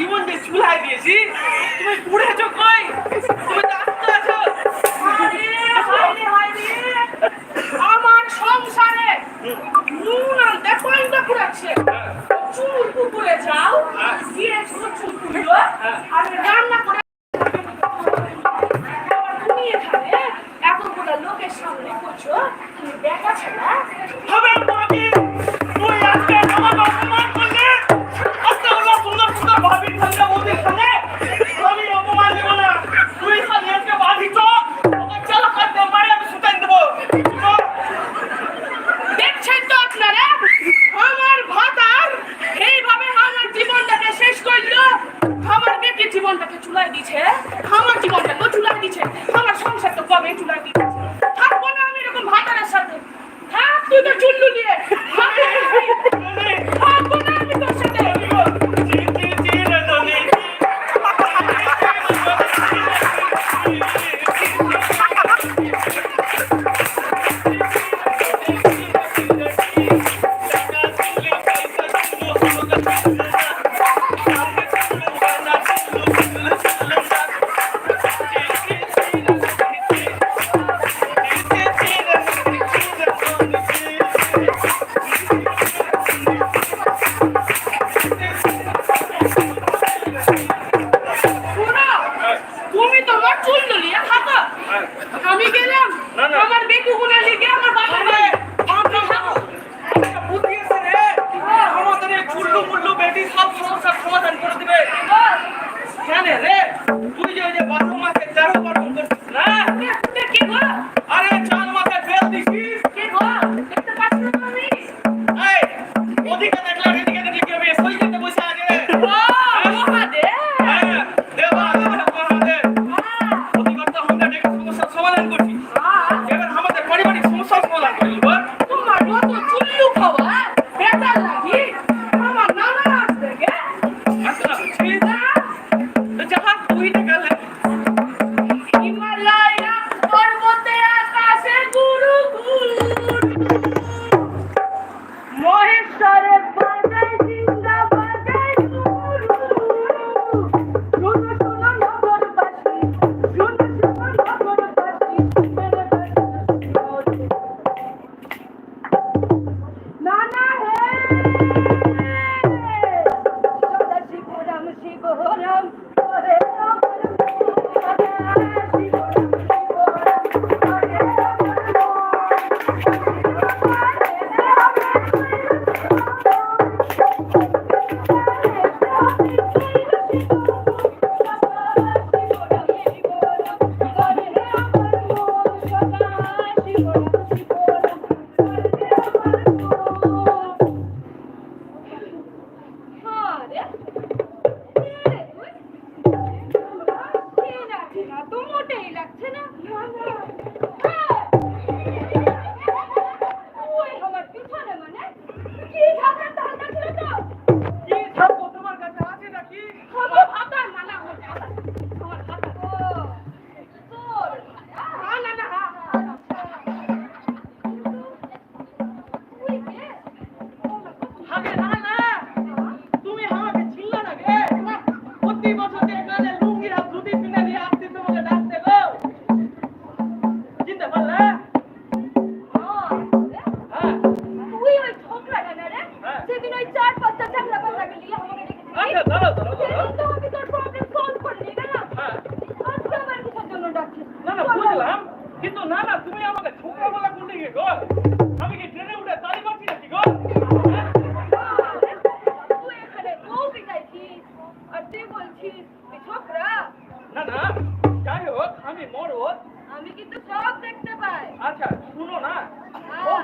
জীবন টাকার উপার্জন করছিস না কি গো? আরে চাল মাথায় ফেল দিছিস? কি গো? দেখতে পাচ্ছ না তুমি? এই ওদিকে দেখলে আর এদিকে দেখলে কি হবে? সই দিতে বসে আছে। ও মহাদে হ্যাঁ, সমস্যা সমাধান করছি। এবার আমাদের পারিবারিক সমস্যা সমাধান করলি তোমার মতো চুল্লু খাওয়া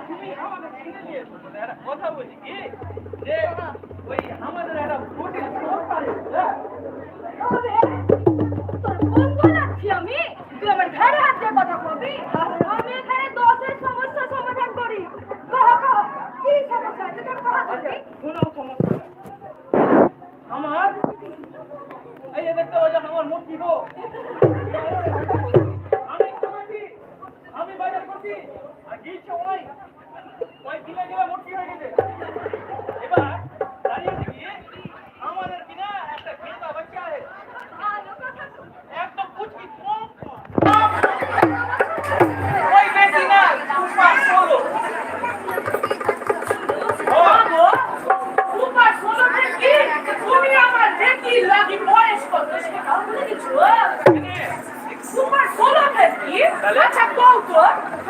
তুমি আমাদের কিনে নিয়েছো একটা কথা বলি কি যে ওই আমাদের একটা জটিল সংসার তোর বন্ধু লাগছি আমি তুই আমার ঘাড়ে হাত দিয়ে কথা কবি আমি এই দেখতে পাচ্ছেন, আমার মুক্তি গো তুমি আমার দেখি লাগি বয়স কত সেটাও বলে দিচ্ছ তোমার ষোলো কি আচ্ছা কৌ তো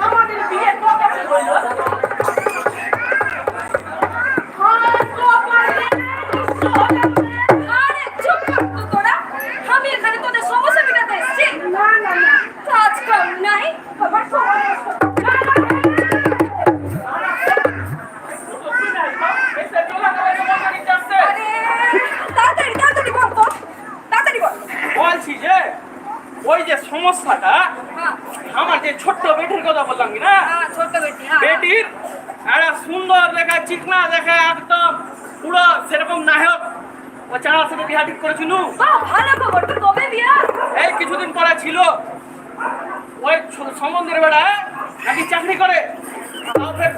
আমাদের বিয়ে কবে হলো হ্যাঁ, কবে? আরে সমস্যাটা হ্যাঁ। আমার যে ছোট্ট বেটির কথা বললাম কি না? হ্যাঁ ছোট্ট বেটি হ্যাঁ। বেটির একটা সুন্দর দেখা চিকনা দেখা একদম পুরো সেরকম নায়ক। ও চাড়ার সাথে বিহা ঠিক করেছিল। ভালো খবর তো কবে বিয়া? এই কিছুদিন পরে ছিল। ওই সমন্দির বেড়া নাকি চাকরি করে?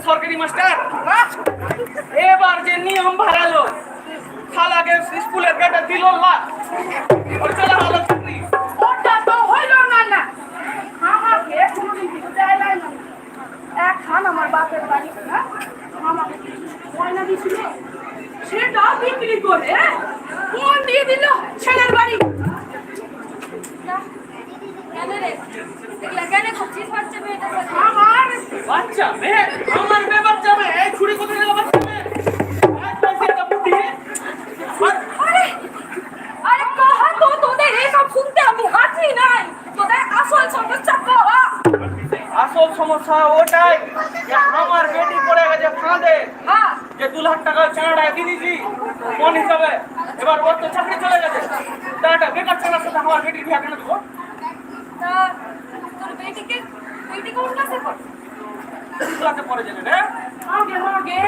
সরকারি মাস্টার। এবার যে নিয়ম ভাড়ালো খালাকে স্কুলের গেটে দিল না। চলে ভালো চাকরি ওটা তো হইল না না আমাকে কোনোদিন কিছু দেয় নাই না এখন আমার বাপের বাড়ি না আমাকে কিছু গয়না দিছিল সেটা বিক্রি করে ফোন দিয়ে দিল ছেলের বাড়ি। আমার বাচ্চা মেয়ে আমার সমস্যা ওটাই যে আমার বেটি পড়ে গেছে ফাঁদে হ্যাঁ। যে দু লাখ টাকা চাঁড়া দিয়ে দিয়েছি কোন হিসাবে। এবার ওর তো চাকরি চলে গেছে। তা একটা বেকার চাঁড়ার সাথে আমার বেটির বিয়া কেন দেবো? তা তোর বেটিকে বেটি কোন ক্লাসে পড়ে ক্লাসে পড়ে যেতে রে আগে আগে।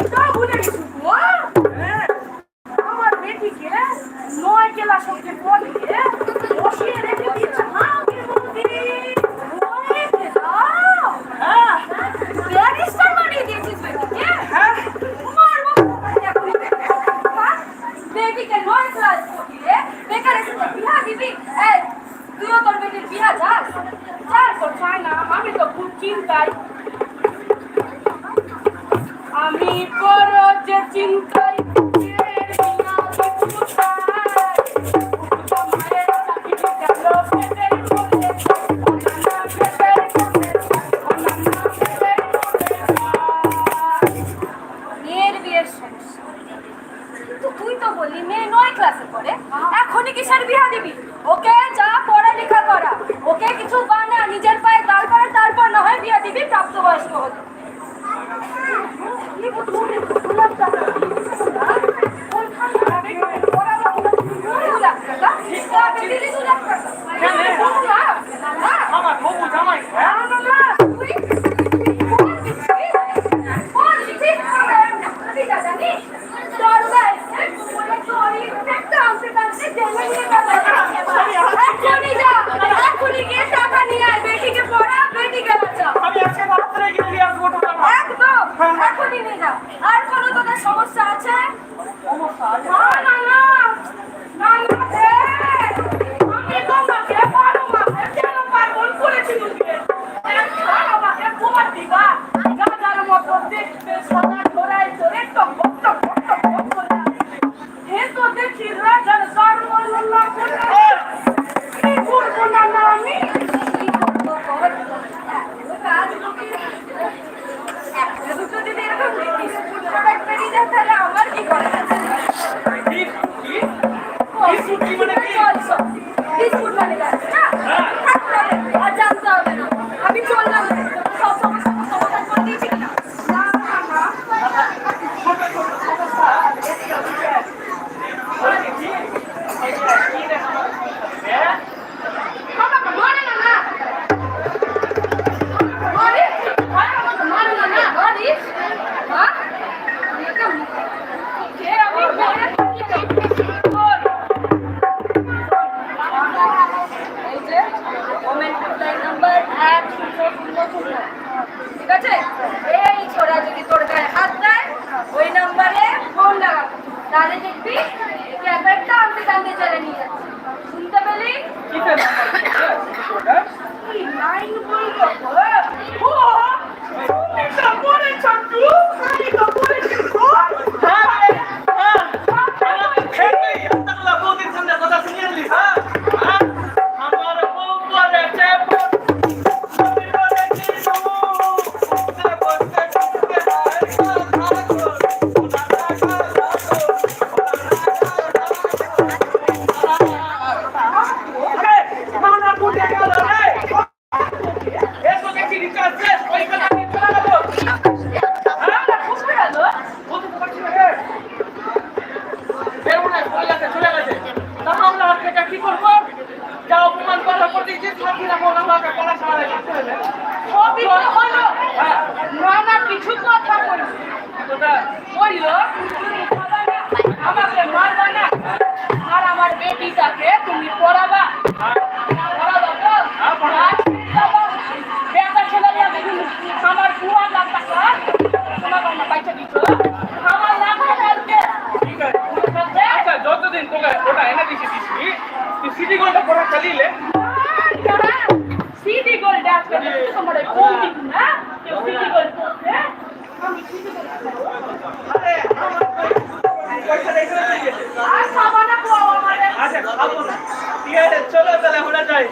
এটা ভুলে গেছি গো। আমার বেটিকে নয় ক্লাস অব্দি পড়িয়ে চিন্তায় আমি বড় যে চিন্তায় তুই তো বললি মেয়ে নয় ক্লাসে পড়ে। এখনই কিসের বিয়া দিবি? ওকে? করা ওকে কিছু বানা নিজের পায়ে দাঁড় তারপর না হয় বিয়া দিবি প্রাপ্তবয়স্ক হলে। আমার বউ জামাই الله ಚಲಿಲೆ ಸಿಟಿ ಗೋಲ್ ಡ್ಯಾನ್ಸ್ ಮಾಡಿ ಕೂತಿದ್ನ ಸಿಟಿ ಗೋಲ್ ಕೂತ್ರೆ আমি সিটি ಗೋল আরে চলো তাহলে আমরা যাই